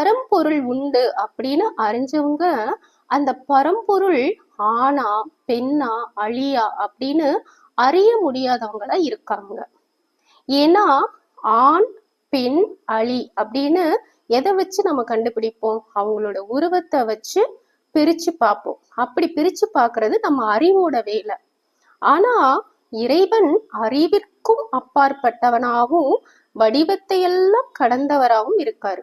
பரம்பொருள் உண்டு அப்படின்னு அறிஞ்சவங்க அந்த பரம்பொருள் ஆணா பெண்ணா அழியா அப்படின்னு அறிய முடியாதவங்களா இருக்காங்க. ஏன்னா ஆண் பெண் அழி அப்படின்னு எதை வச்சு நம்ம கண்டுபிடிப்போம்? அவங்களோட உருவத்தை வச்சு பிரிச்சு பார்ப்போம். அப்படி பிரிச்சு பார்க்கறது நம்ம அறிவோட வேலை. ஆனா இறைவன் அறிவிற்கும் அப்பாற்பட்டவனாகவும் வடிவத்தை எல்லாம் கடந்தவராகவும் இருக்காரு.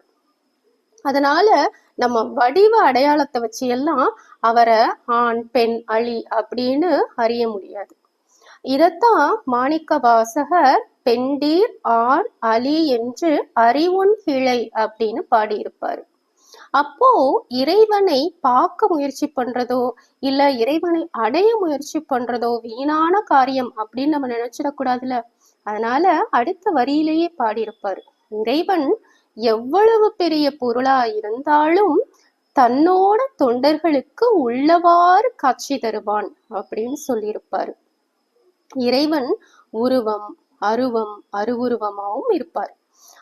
அதனால நம்ம வடிவ அடையாளத்தை வச்சு எல்லாம் அவரை ஆண் பெண் அழி அப்படின்னு அறிய முடியாது. இதத்தான் மாணிக்க வாசகர் பெண்டீர் ஆண் அலி என்று அறிவுன் கிளை அப்படின்னு பாடியிருப்பாரு. அப்போ இறைவனை பார்க்க முயற்சி பண்றதோ இல்ல இறைவனை அடைய முயற்சி பண்றதோ வீணான காரியம் அப்படின்னு நம்ம நினைச்சிடக்கூடாதுல அதனால அடுத்த வரியிலேயே பாடியிருப்பாரு. இறைவன் எவ்வளவு பெரிய பொருளா இருந்தாலும் தன்னோட தொண்டர்களுக்கு உள்ளவாறு காட்சி தருவான் அப்படின்னு சொல்லியிருப்பாரு. இறைவன் உருவம் அருவம் அருவுருவமாகவும் இருப்பார்.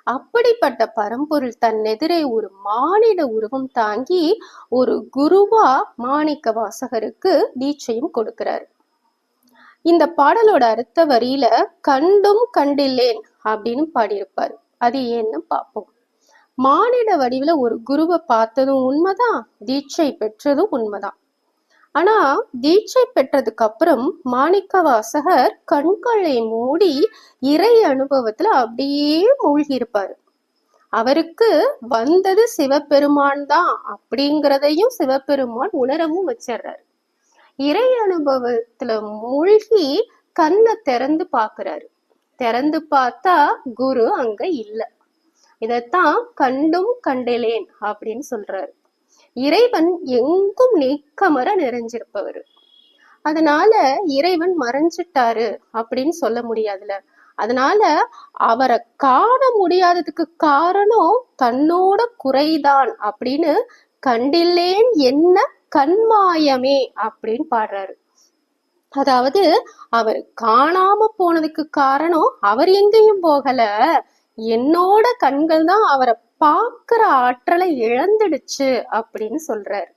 அப்படிப்பட்ட பரம்பொருள் தன் எதிரே ஒரு மானிட உருவம் தாங்கி ஒரு குருவா மாணிக்க வாசகருக்கு தீட்சையும் கொடுக்கிறார். இந்த பாடலோட அடுத்த வரியில கண்டும் கண்டில்லேன் அப்படின்னு பாடியிருப்பாரு. அது ஏன்னு பார்ப்போம். மானிட வடிவுல ஒரு குருவை பார்த்ததும் உண்மைதான் தீட்சை பெற்றதும் உண்மைதான். ஆனா தீட்சை பெற்றதுக்கு அப்புறம் மாணிக்க வாசகர் கண்களை மூடி இறை அனுபவத்துல அப்படியே மூழ்கி இருப்பாரு அவருக்கு வந்தது சிவபெருமான் தான் அப்படிங்கிறதையும் சிவபெருமான் உணரவும் வச்சிடுறாரு இறை அனுபவத்துல மூழ்கி கண்ணை திறந்து பாக்குறாரு திறந்து பார்த்தா குரு அங்க இல்லை. இதைத்தான் கண்டும் கண்டிலேன் அப்படின்னு சொல்றாரு. இறைவன் எங்கும் நீக்கமர நிறைஞ்சிருப்பவர். அதனால இறைவன் மறைஞ்சிட்டாரு அப்படின்னு சொல்ல முடியாதுல. அதனால அவரை காண முடியாததுக்கு காரணம் தன்னோட குறைதான் அப்படின்னு கண்டில்லேன் என்ன கண்மாயமே அப்படின்னு பாடுறாரு. அதாவது அவர் காணாம போனதுக்கு காரணம் அவர் எங்கேயும் போகல. என்னோட கண்கள் தான் அவரை பார்க்குற ஆற்றலை இழந்துடுச்சு அப்படின்னு சொல்றாரு.